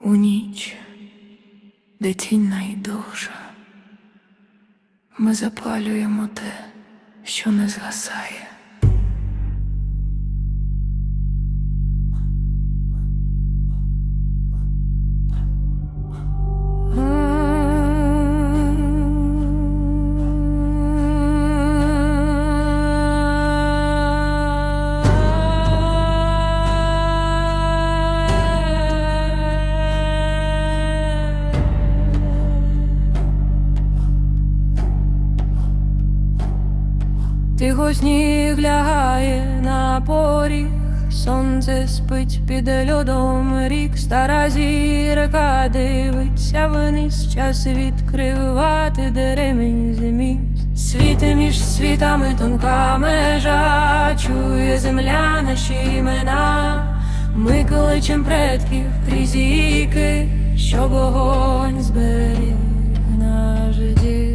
У ніч, де тінь найдовша, ми запалюємо те, що не згасає. Сонце спить під льодом рік, стара зірка дивиться вниз, час відкривати деремень зимі. Світи між світами тонка межа, чує земля наші імена. Ми кличем предків крізь віки, щоб вогонь зберіг наш дім.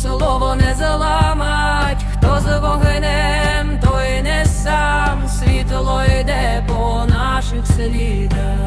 Слово не заламать, хто з вогнем, той не сам, світло йде по наших слідах.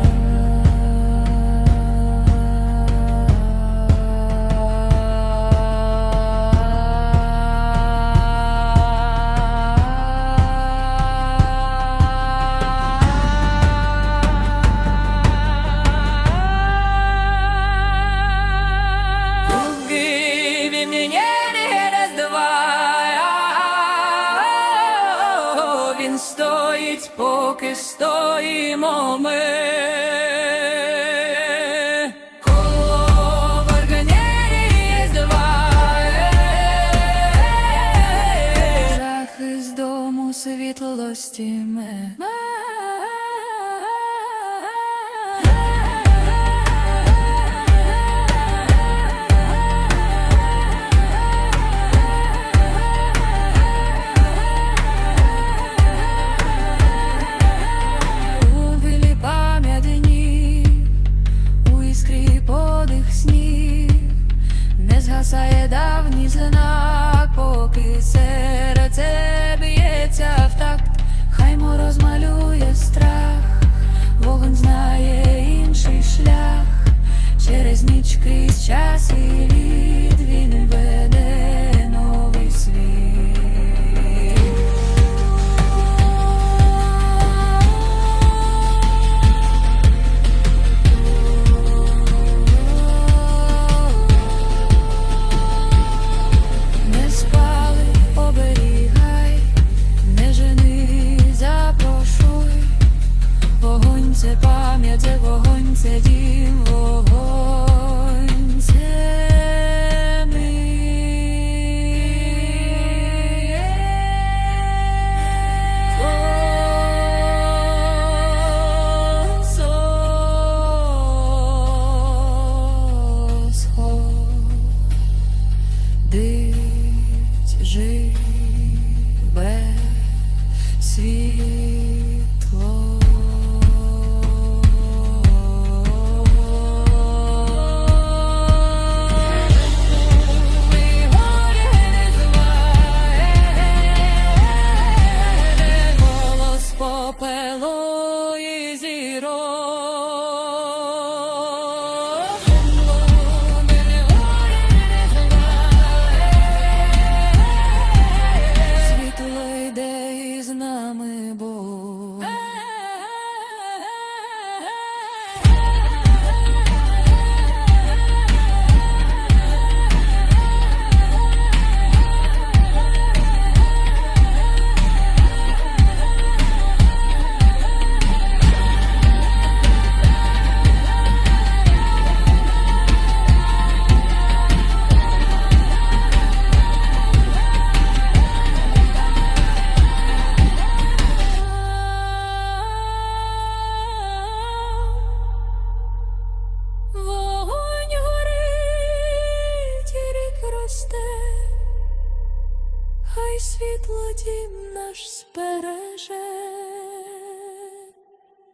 береже,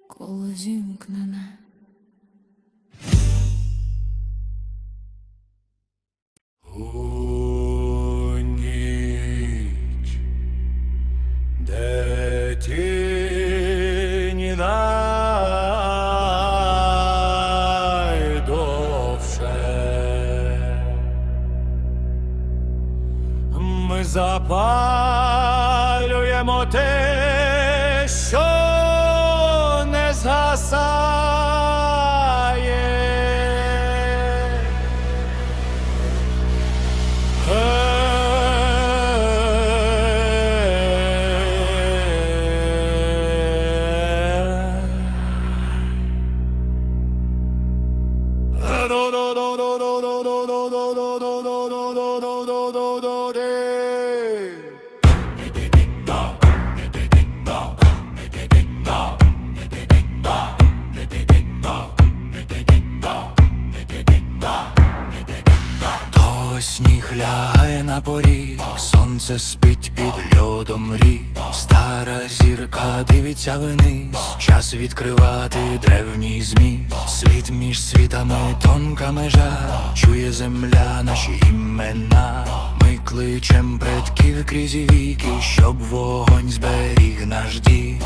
коло зімкнене. У. тонка межа, чує земля наші імена. Ми кличем предків крізь віки, щоб вогонь зберіг наш дім.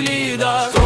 Üsküdar'da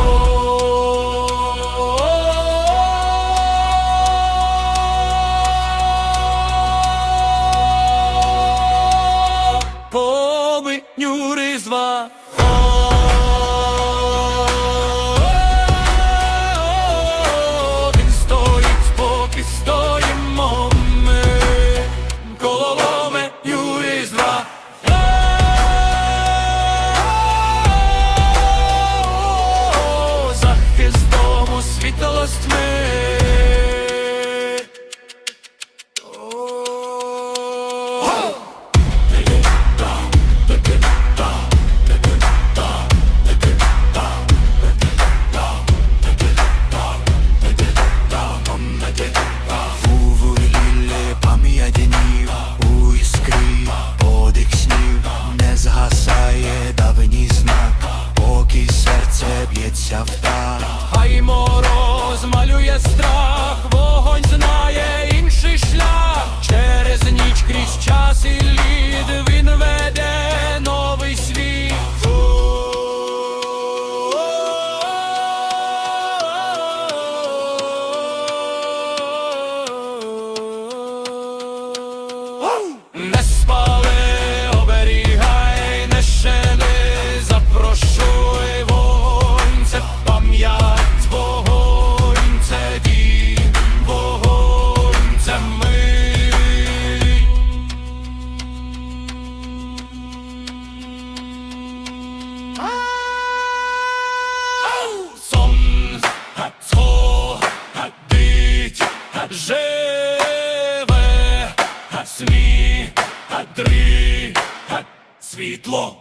живе, а смі, а три, а світло.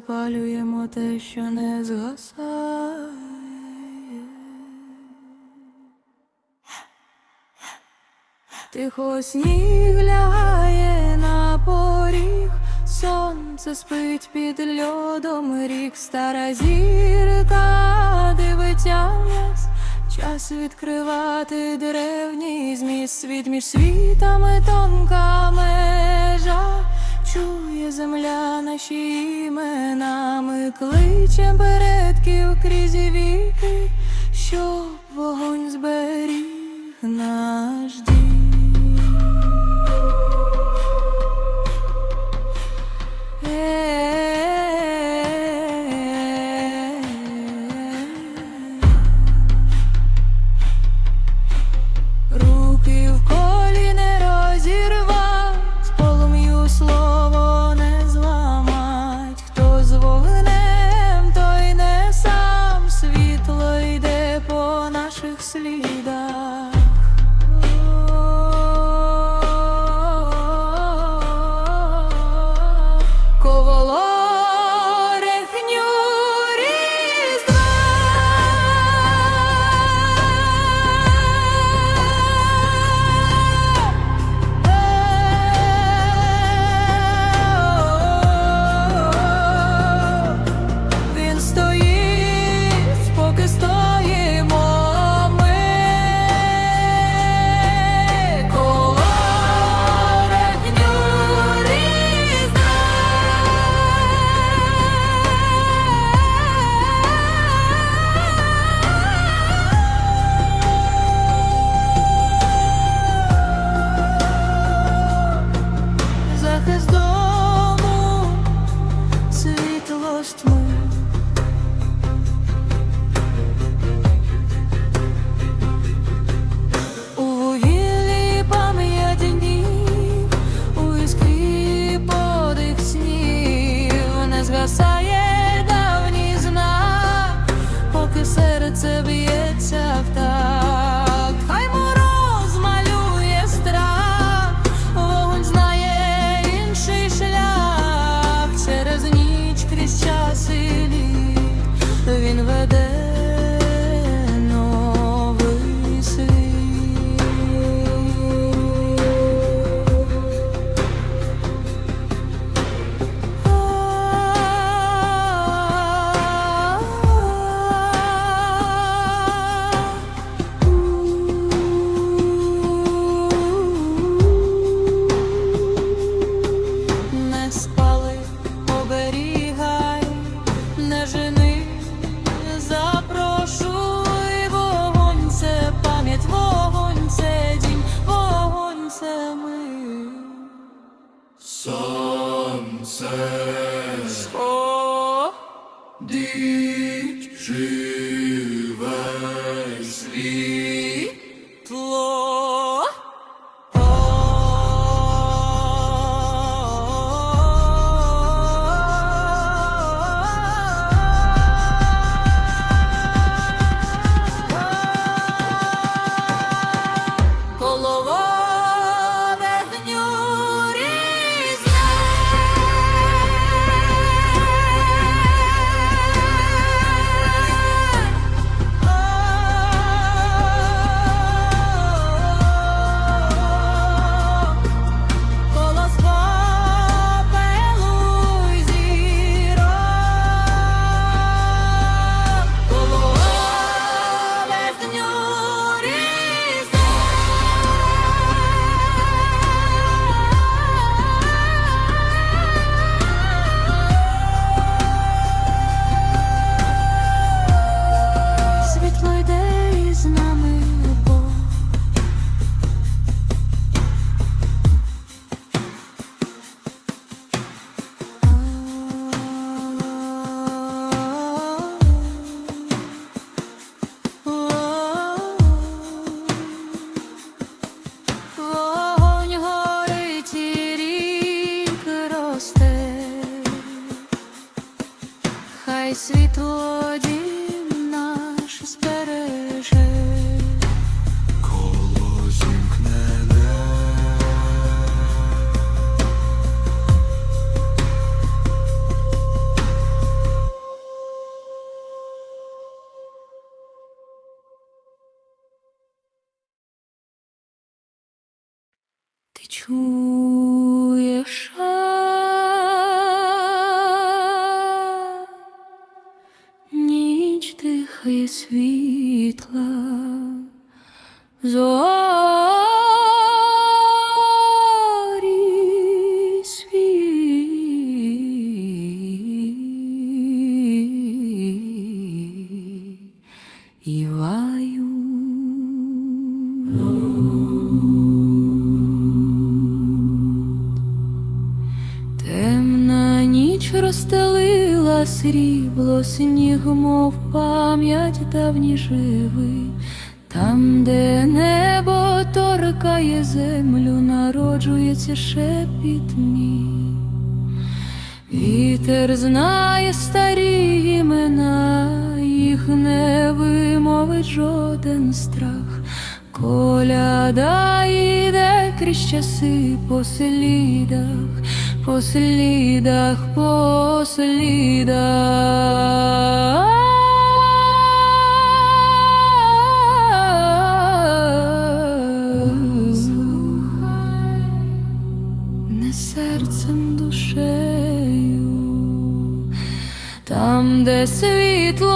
запалюємо те, що не згасає. Тихо сніг лягає на поріг, сонце спить під льодом рік, стара зірка дивиться нас, час відкривати древній зміст світ між світами тонка межа чує земля наші імена, ми кличем передків крізь віки, щоб вогонь зберіг наш дім. Чуєш, ніч дихає світла, сніг, мов пам'ять давні живи, там, де небо торкає землю, народжується шепіт мій. Вітер знає старі імена, їх не вимовить жоден страх. Коляда йде крізь часи по слідах, по слідах, по слідах. Не серцем душею, там, де світло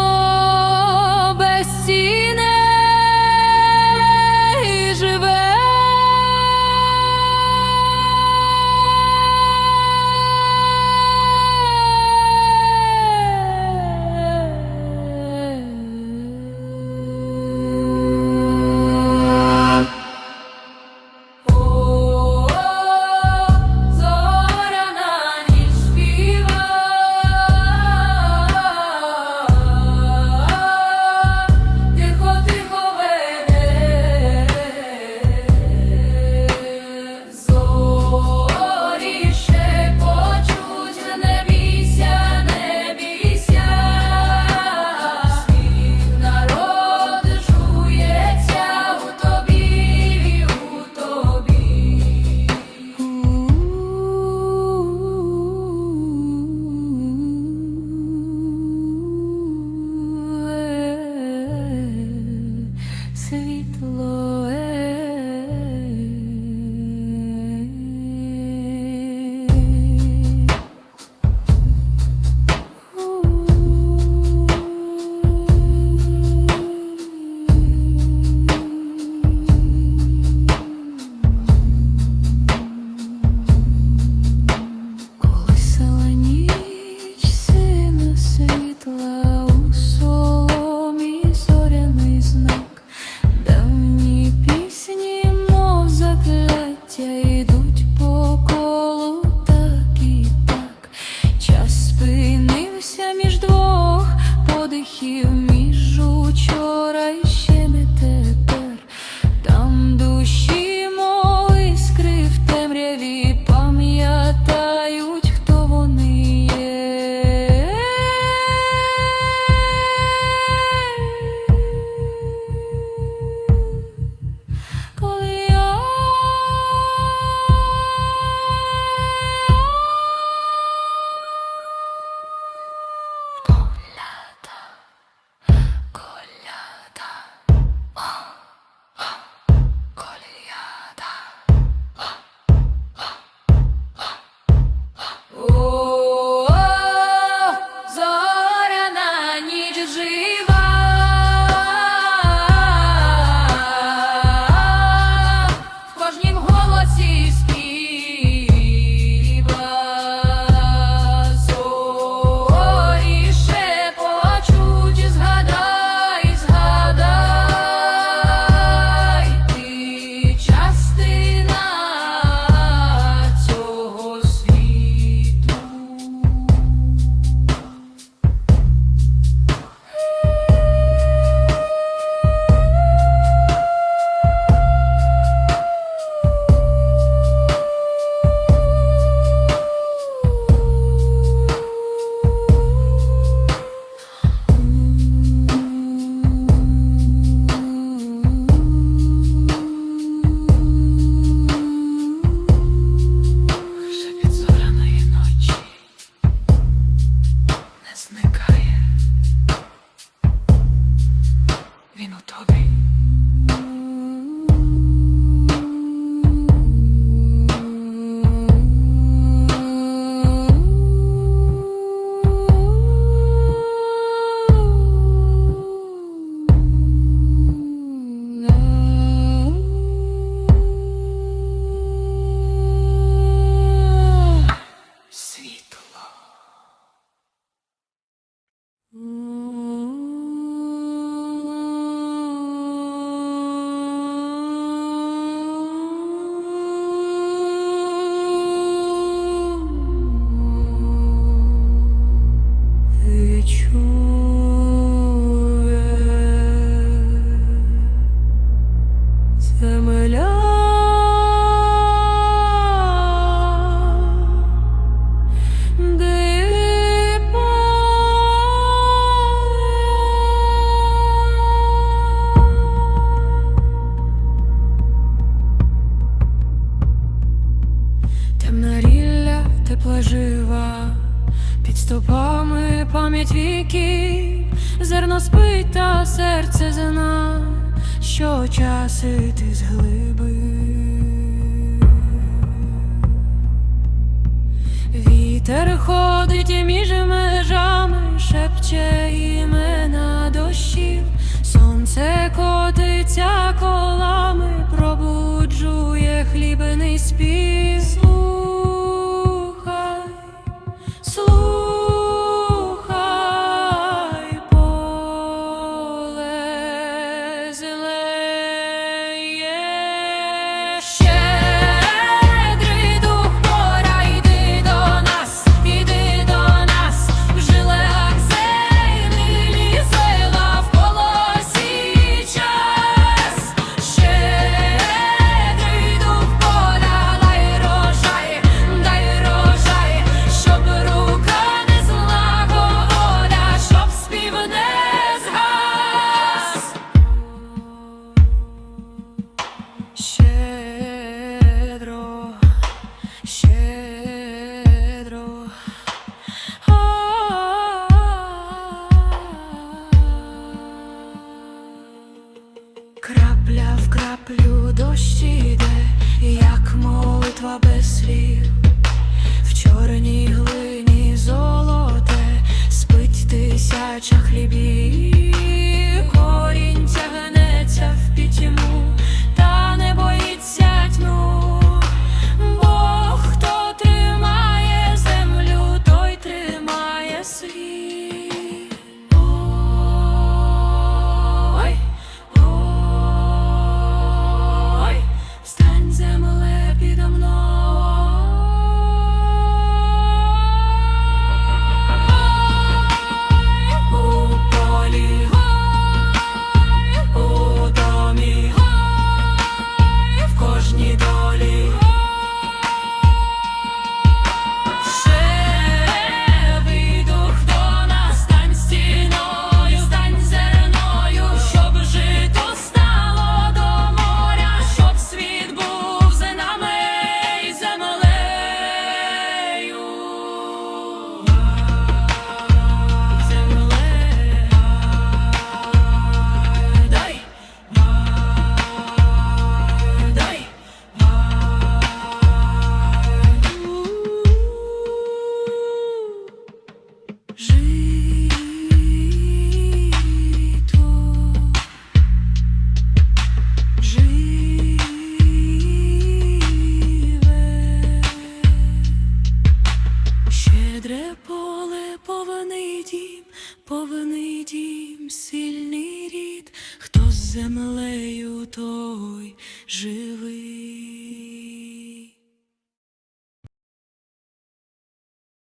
почасити з глиби, вітер ходить між межами, шепче імена дощів, сонце котиться колами, пробуджує хлібний спів.